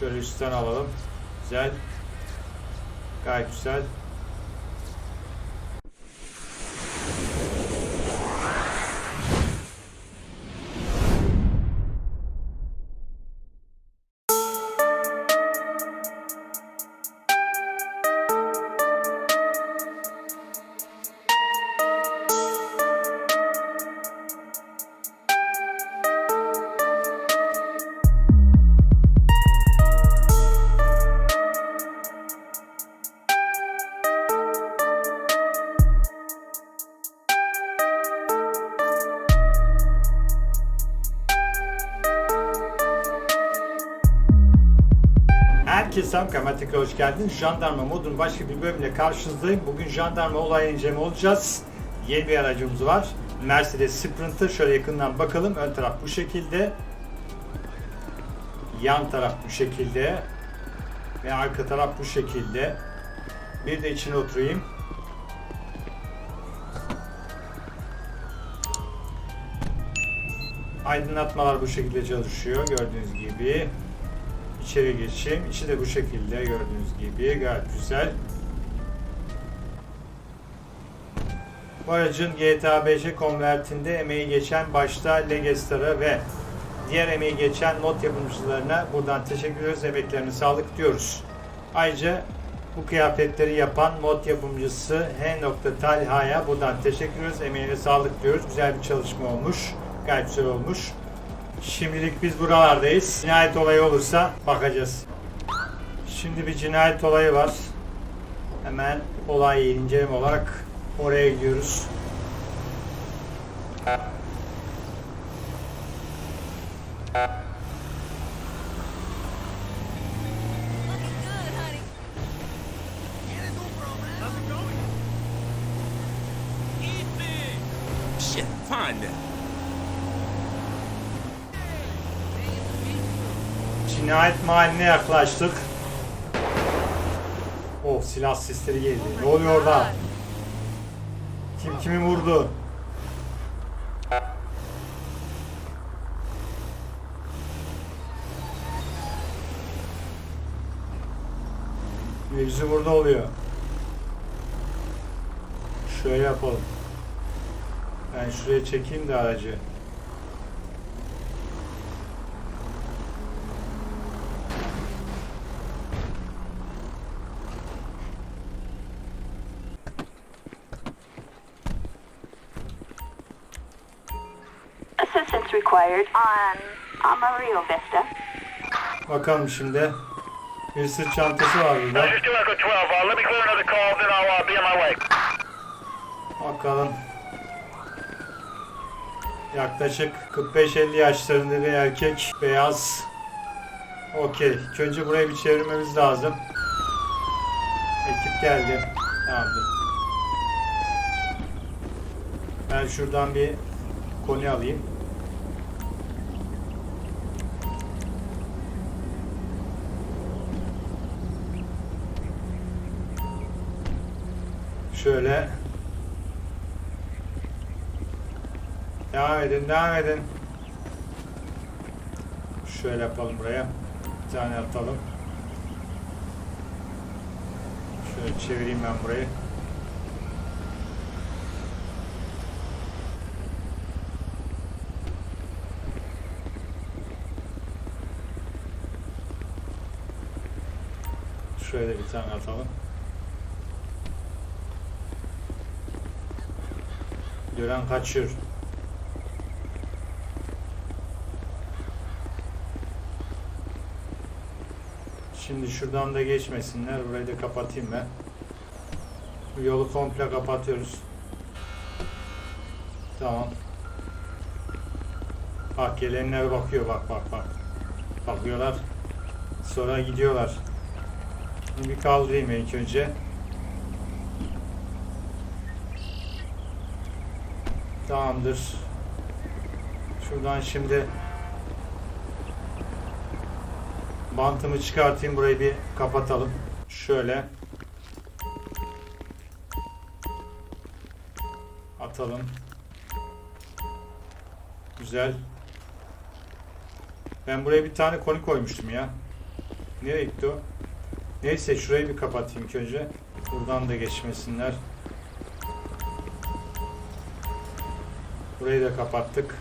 Şöyle üstten alalım. Güzel. Gayet güzel. Herkese selam kanalıma tekrar hoş geldiniz. Jandarma modunun başka bir bölümle karşınızdayım. Bugün jandarma olay inceleme olacağız. Yeni bir aracımız var. Mercedes Sprinter. Şöyle yakından bakalım. Ön taraf bu şekilde. Yan taraf bu şekilde. Ve arka taraf bu şekilde. Bir de içine oturayım. Aydınlatmalar bu şekilde çalışıyor. Gördüğünüz gibi. İçeri geçeyim. İçi de bu şekilde gördüğünüz gibi gayet güzel. Bu aracın GTA 5'e konvertinde emeği geçen başta Legestar'a ve diğer emeği geçen mod yapımcılarına buradan teşekkür ediyoruz. Emeklerine sağlık diyoruz. Ayrıca bu kıyafetleri yapan mod yapımcısı H. Talha'ya buradan teşekkür ediyoruz. Emeğine sağlık diyoruz. Güzel bir çalışma olmuş. Gayet güzel olmuş. Şimdilik biz buralardayız. Cinayet olayı olursa bakacağız. Şimdi bir cinayet olayı var. Hemen olayı inceleme olarak oraya gidiyoruz. Shit, find them. Cinayet mahalline yaklaştık. Oh silah sesleri geldi. Ne oluyor orada? Kim kimi vurdu? Mevzu burada oluyor. Şöyle yapalım. Ben şuraya çekeyim de aracı. Required on Amarillo Vista. Bakalım şimdi. Bir sırt çantası var burada. Just do Echo 12. Uh, let me clear another call, then I'll be on my way. Bakalım. Yaklaşık 45-50 yaşlarında bir erkek. Beyaz. Okey. İlk Önce burayı bir çevirmemiz lazım. Ekip geldi. Tamamdır. Ben şuradan bir konu alayım. Şöyle Devam edin, devam edin. Şöyle yapalım buraya. Bir tane atalım. Şöyle çevireyim ben burayı. Şöyle bir tane atalım. Gören kaçıyor. Şimdi şuradan da geçmesinler. Burayı da kapatayım ben. Bu yolu komple kapatıyoruz. Tamam. Bak gelenler bakıyor bak bak bak. Bakıyorlar. Sonra gidiyorlar. Bir kaldırayım ilk önce. Tamamdır. Şuradan şimdi bantımı çıkartayım burayı bir kapatalım. Şöyle atalım. Güzel. Ben buraya bir tane koni koymuştum ya. Nereye gitti o? Neyse şurayı bir kapatayım ilk önce. Buradan da geçmesinler. Burayı da kapattık.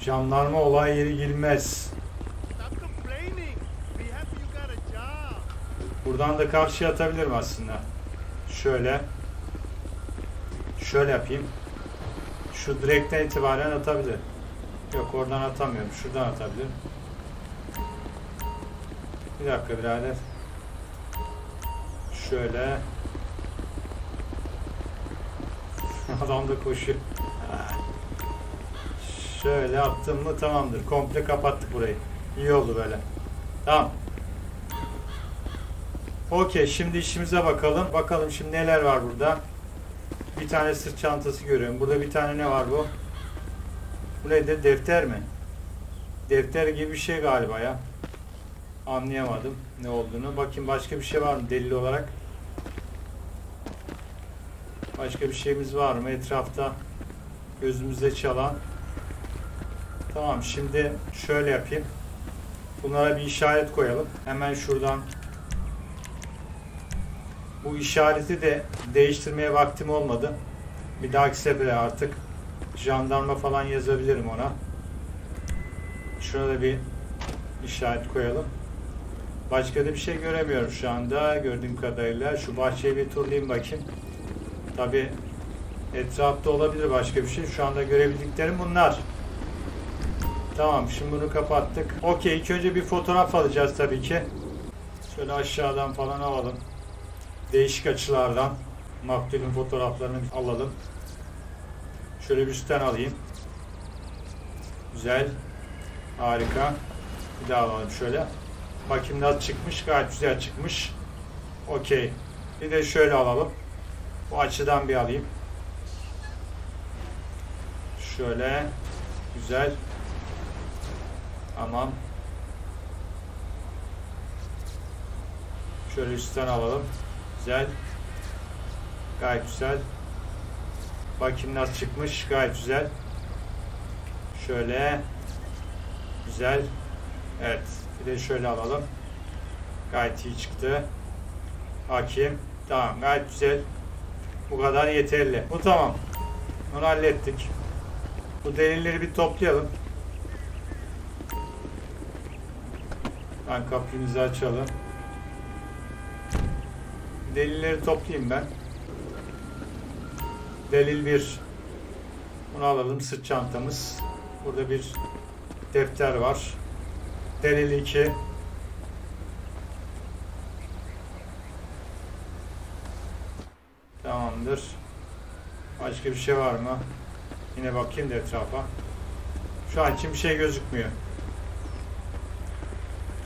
Jandarma olay yeri girmez. Buradan da karşıya atabilirim aslında. Şöyle. Şöyle yapayım. Şu direkten itibaren atabilir. Yok oradan atamıyorum. Şuradan atabilirim. Bir dakika birader. Şöyle. Adam da koşuyor. Şöyle attım mı tamamdır. Komple kapattık burayı. İyi oldu böyle. Tamam. Okey şimdi işimize bakalım. Bakalım şimdi neler var burada. Bir tane sırt çantası görüyorum. Burada bir tane ne var bu? Bu nedir? Defter mi? Defter gibi bir şey galiba ya. Anlayamadım ne olduğunu. Bakayım başka bir şey var mı delil olarak? Başka bir şeyimiz var mı etrafta? Gözümüzde çalan. Tamam şimdi şöyle yapayım. Bunlara bir işaret koyalım. Hemen şuradan bu işareti de değiştirmeye vaktim olmadı. Bir dahaki sefere artık jandarma falan yazabilirim ona. Şurada bir işaret koyalım. Başka da bir şey göremiyorum şu anda gördüğüm kadarıyla. Şu bahçeyi bir turlayayım bakayım. Tabi etrafta olabilir başka bir şey. Şu anda görebildiklerim bunlar. Tamam şimdi bunu kapattık. Okey ilk önce bir fotoğraf alacağız tabii ki. Şöyle aşağıdan falan alalım. Değişik açılardan maktulün fotoğraflarını alalım. Şöyle bir üstten alayım. Güzel. Harika. Bir daha alalım şöyle. Bakayım nasıl çıkmış. Gayet güzel çıkmış. Okey. Bir de şöyle alalım. Bu açıdan bir alayım. Şöyle. Güzel. Tamam. Şöyle üstten alalım. Güzel. Gayet güzel. Bakayım nasıl çıkmış. Gayet güzel. Şöyle. Güzel. Evet. Bir de şöyle alalım. Gayet iyi çıktı. Hakim. Tamam. Gayet güzel. Bu kadar yeterli. Bu tamam. Bunu hallettik. Bu delilleri bir toplayalım. Ben kapımızı açalım. Delilleri toplayayım ben. Delil 1. Bunu alalım. Sırt çantamız. Burada bir defter var. Delil 2. Tamamdır. Başka bir şey var mı? Yine bakayım da etrafa. Şu an için bir şey gözükmüyor.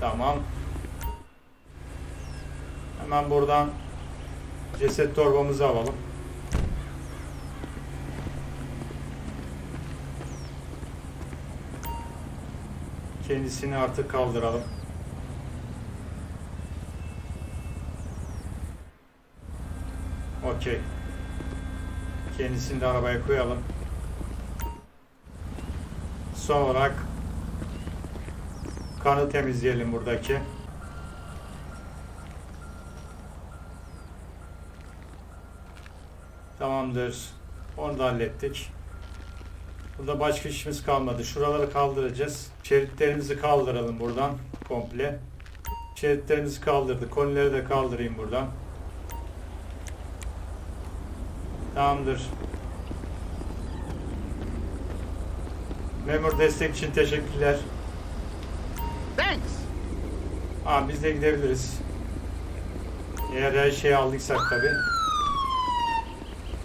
Tamam. Hemen buradan ceset torbamızı alalım. Kendisini artık kaldıralım. Okey. Kendisini de arabaya koyalım. Son olarak kanı temizleyelim buradaki. Tamamdır. Onu da hallettik. Burada başka işimiz kalmadı. Şuraları kaldıracağız. Şeritlerimizi kaldıralım buradan komple. Şeritlerimizi kaldırdık. Konileri de kaldırayım buradan. Tamamdır. Memur destek için teşekkürler. Thanks. Aa, biz de gidebiliriz. Eğer her şeyi aldıysak tabi.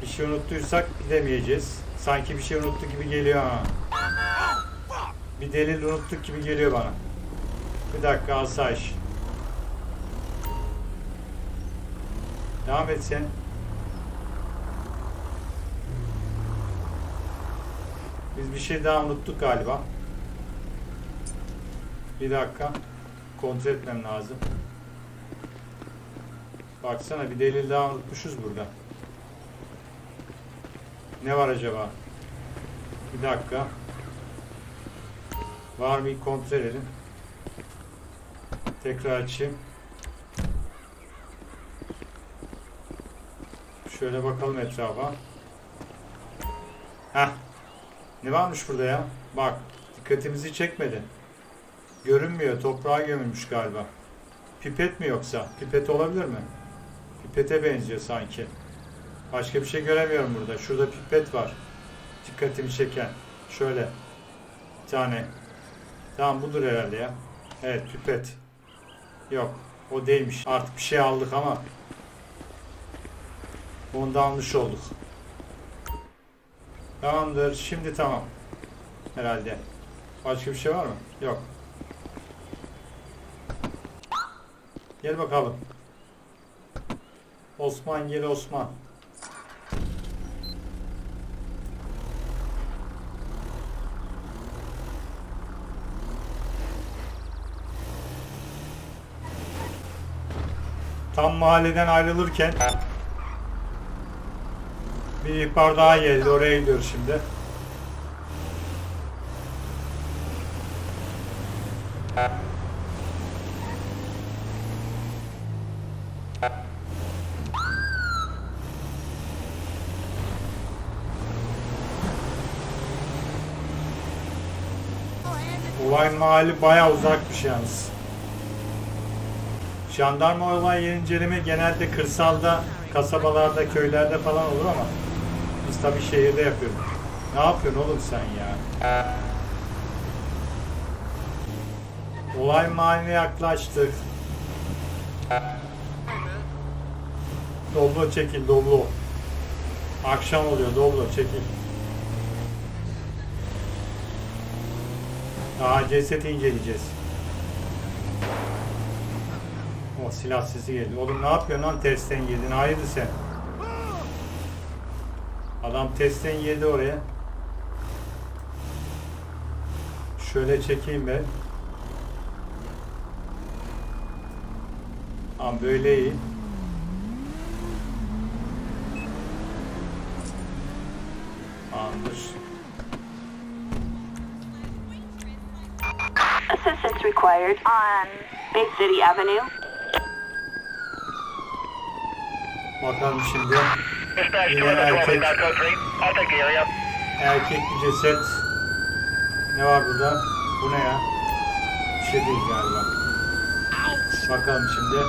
Bir şey unuttuysak gidemeyeceğiz. Sanki bir şey unuttuk gibi geliyor ha. Bir delil unuttuk gibi geliyor bana. Bir dakika asayiş. Devam et sen. Biz bir şey daha unuttuk galiba. Bir dakika. Kontrol etmem lazım. Baksana bir delil daha unutmuşuz burada. Ne var acaba? Bir dakika. Var mı kontrol edelim. Tekrar açayım. Şöyle bakalım etrafa. Heh. Ne varmış burada ya? Bak. Dikkatimizi çekmedi. Görünmüyor. Toprağa gömülmüş galiba. Pipet mi yoksa? Pipet olabilir mi? Pipete benziyor sanki. Başka bir şey göremiyorum burada. Şurada pipet var. Dikkatimi çeken. Şöyle. Bir tane. Tamam budur herhalde ya. Evet pipet. Yok. O değilmiş. Artık bir şey aldık ama. Onu da almış olduk. Tamamdır. Şimdi tamam. Herhalde. Başka bir şey var mı? Yok. Gel bakalım. Osman gel Osman. Tam mahalleden ayrılırken bir ihbar daha geldi. Oraya gidiyoruz şimdi. Olay mahalli bayağı uzakmış yalnız. Jandarma olay yer inceleme genelde kırsalda, kasabalarda, köylerde falan olur ama tabii şehirde yapıyoruz. Ne yapıyorsun oğlum sen ya? Olay mahalline yaklaştık. Doblo çekil, doblo. Akşam oluyor, doblo çekil. Daha cesedi inceleyeceğiz. O silah sesi geldi. Oğlum ne yapıyorsun lan testten girdin? Hayırdır sen? Adam testten girdi oraya. Şöyle çekeyim ben. Tamam böyle iyi. Tamamdır. Assistance required on Bay City Avenue. Bakalım şimdi. Dispatch Yine 2 12 erkek. inbound code 3. I'll take the area. Erkek bir ceset. Ne var burada? Bu ne ya? Bir şey değil galiba. Bakalım şimdi.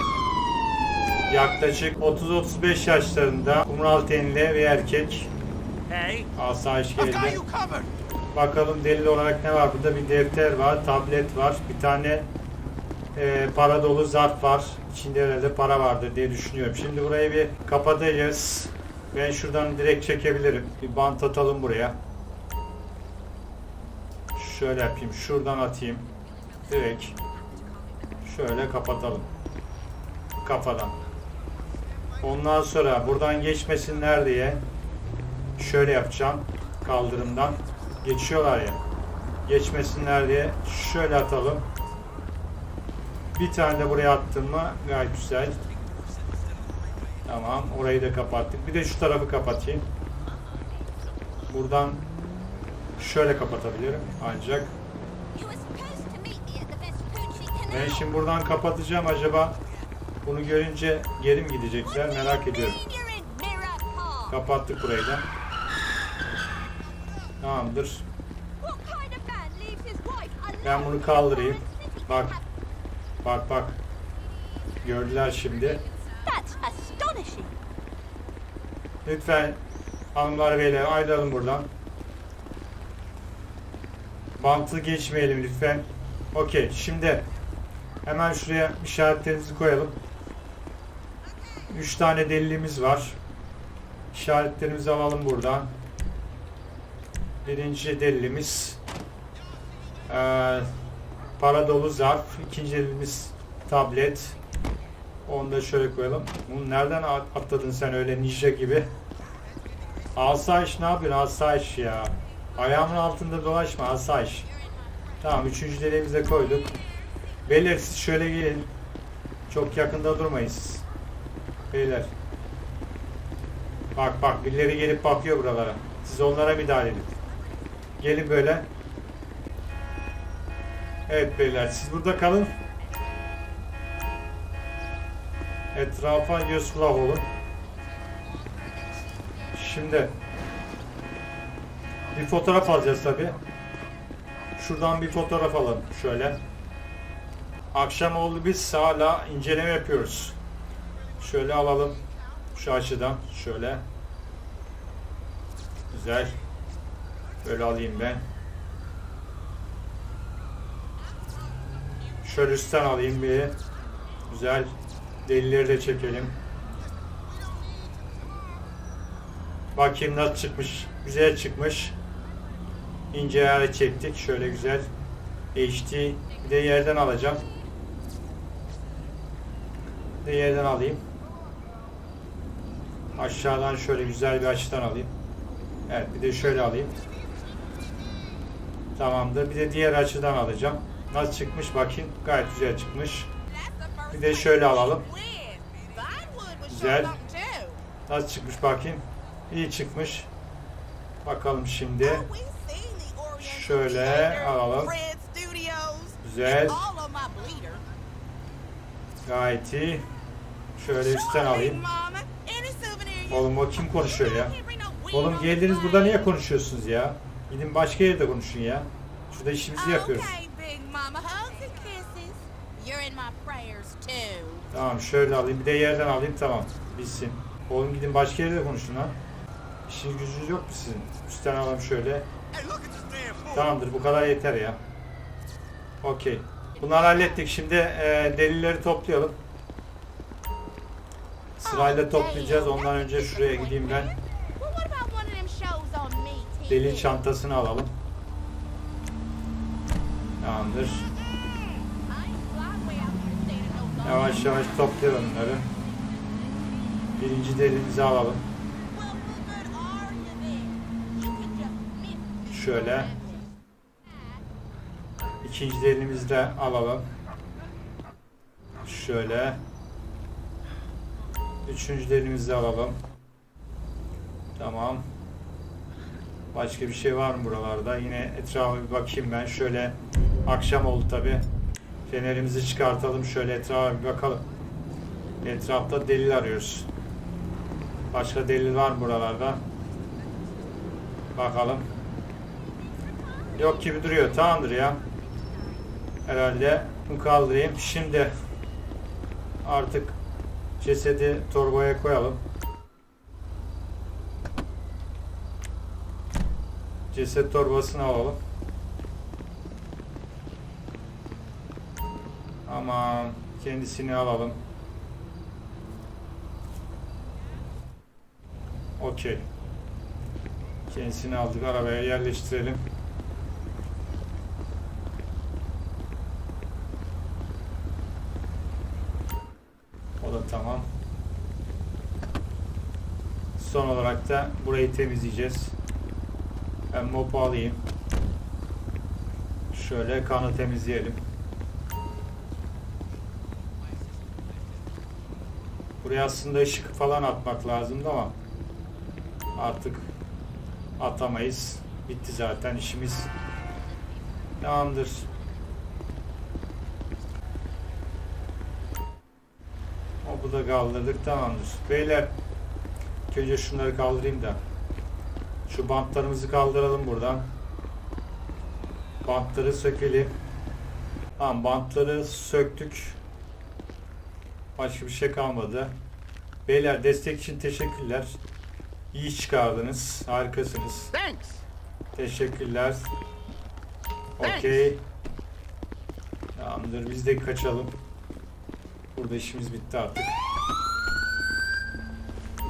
Yaklaşık 30-35 yaşlarında kumral tenli bir erkek. Hey, Asayiş geldi. Bakalım delil olarak ne var burada? Bir defter var, tablet var, bir tane e, para dolu zarf var. İçinde herhalde para vardır diye düşünüyorum. Şimdi burayı bir kapatacağız. Ben şuradan direkt çekebilirim. Bir bant atalım buraya. Şöyle yapayım. Şuradan atayım. Direkt. Şöyle kapatalım. Kafadan. Ondan sonra buradan geçmesinler diye şöyle yapacağım. Kaldırımdan. Geçiyorlar ya. Geçmesinler diye şöyle atalım. Bir tane de buraya attım mı gayet güzel. Tamam orayı da kapattık. Bir de şu tarafı kapatayım. Buradan şöyle kapatabilirim ancak. Ben şimdi buradan kapatacağım acaba bunu görünce geri mi gidecekler merak ediyorum. Kapattık burayı da. Tamamdır. Ben bunu kaldırayım. Bak. Bak bak. Gördüler şimdi. Lütfen hanımlar beyler ayrılalım buradan. Bantı geçmeyelim lütfen. Okey şimdi hemen şuraya işaretlerimizi koyalım. 3 tane delilimiz var. İşaretlerimizi alalım buradan. Birinci delilimiz eee, para dolu zarf. İkinci delilimiz tablet. Onu da şöyle koyalım. Bunu nereden at- atladın sen öyle ninja gibi? Asayiş ne yapıyorsun asayiş ya? Ayağımın altında dolaşma asayiş. Tamam üçüncü deliğimizi de koyduk. Beyler siz şöyle gelin. Çok yakında durmayın siz. Beyler. Bak bak birileri gelip bakıyor buralara. Siz onlara müdahale edin. Gelin böyle. Evet beyler siz burada kalın. Etrafa göz kulak olun. Şimdi bir fotoğraf alacağız tabi. Şuradan bir fotoğraf alalım şöyle. Akşam oldu biz hala inceleme yapıyoruz. Şöyle alalım. Şu açıdan şöyle. Güzel. Böyle alayım ben. Şöyle üstten alayım bir. Güzel. Delileri de çekelim. Bakayım nasıl çıkmış. Güzel çıkmış. İnce ayarı çektik. Şöyle güzel. HD. Bir de yerden alacağım. Bir de yerden alayım. Aşağıdan şöyle güzel bir açıdan alayım. Evet bir de şöyle alayım. Tamamdır. Bir de diğer açıdan alacağım. Nasıl çıkmış bakayım. Gayet güzel çıkmış. Bir de şöyle alalım. Güzel. Nasıl çıkmış bakayım. İyi çıkmış. Bakalım şimdi. Şöyle alalım. Güzel. Gayet iyi. Şöyle üstten alayım. Oğlum o kim konuşuyor ya? Oğlum geldiniz burada niye konuşuyorsunuz ya? Gidin başka yerde konuşun ya. Şurada işimizi yapıyoruz. Tamam şöyle alayım. Bir de yerden alayım tamam. Bitsin. Oğlum gidin başka yerde konuşun ha. İşiniz gücünüz yok mu sizin? Üstten alalım şöyle. Tamamdır bu kadar yeter ya. Okey. Bunları hallettik. Şimdi e, delilleri toplayalım. Sırayla toplayacağız. Ondan önce şuraya gideyim ben. Delil çantasını alalım. Tamamdır. Yavaş yavaş toplayalım bunları. Birinci delimizi alalım. Şöyle. İkinci delimizi de alalım. Şöyle. Üçüncü delimizi de alalım. Tamam. Başka bir şey var mı buralarda? Yine etrafa bir bakayım ben. Şöyle akşam oldu tabi. Fenerimizi çıkartalım. Şöyle etrafa bir bakalım. Etrafta delil arıyoruz. Başka delil var buralarda? Bakalım. Yok gibi duruyor. Tamamdır ya. Herhalde bunu kaldırayım. Şimdi artık cesedi torbaya koyalım. Ceset torbasını alalım. Ama kendisini alalım. Okey. Kendisini aldık arabaya yerleştirelim. O da tamam. Son olarak da burayı temizleyeceğiz. Ben mopu alayım. Şöyle kanı temizleyelim. Buraya aslında ışık falan atmak lazımdı ama artık atamayız. Bitti zaten işimiz. Tamamdır. O bu da kaldırdık tamamdır. Beyler önce şunları kaldırayım da. Şu bantlarımızı kaldıralım buradan. Bantları sökelim. Tamam bantları söktük. Başka bir şey kalmadı. Beyler destek için teşekkürler. İyi çıkardınız. Harikasınız. Thanks. Teşekkürler. Okey. Tamamdır biz de kaçalım. Burada işimiz bitti artık.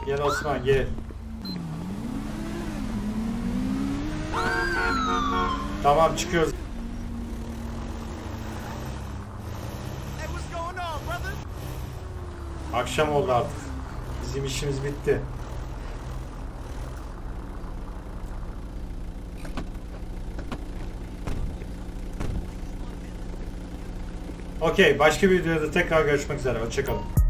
Gel Osman gel. Tamam çıkıyoruz. Akşam oldu artık. Bizim işimiz bitti. Okey, başka bir videoda tekrar görüşmek üzere. Hoşçakalın.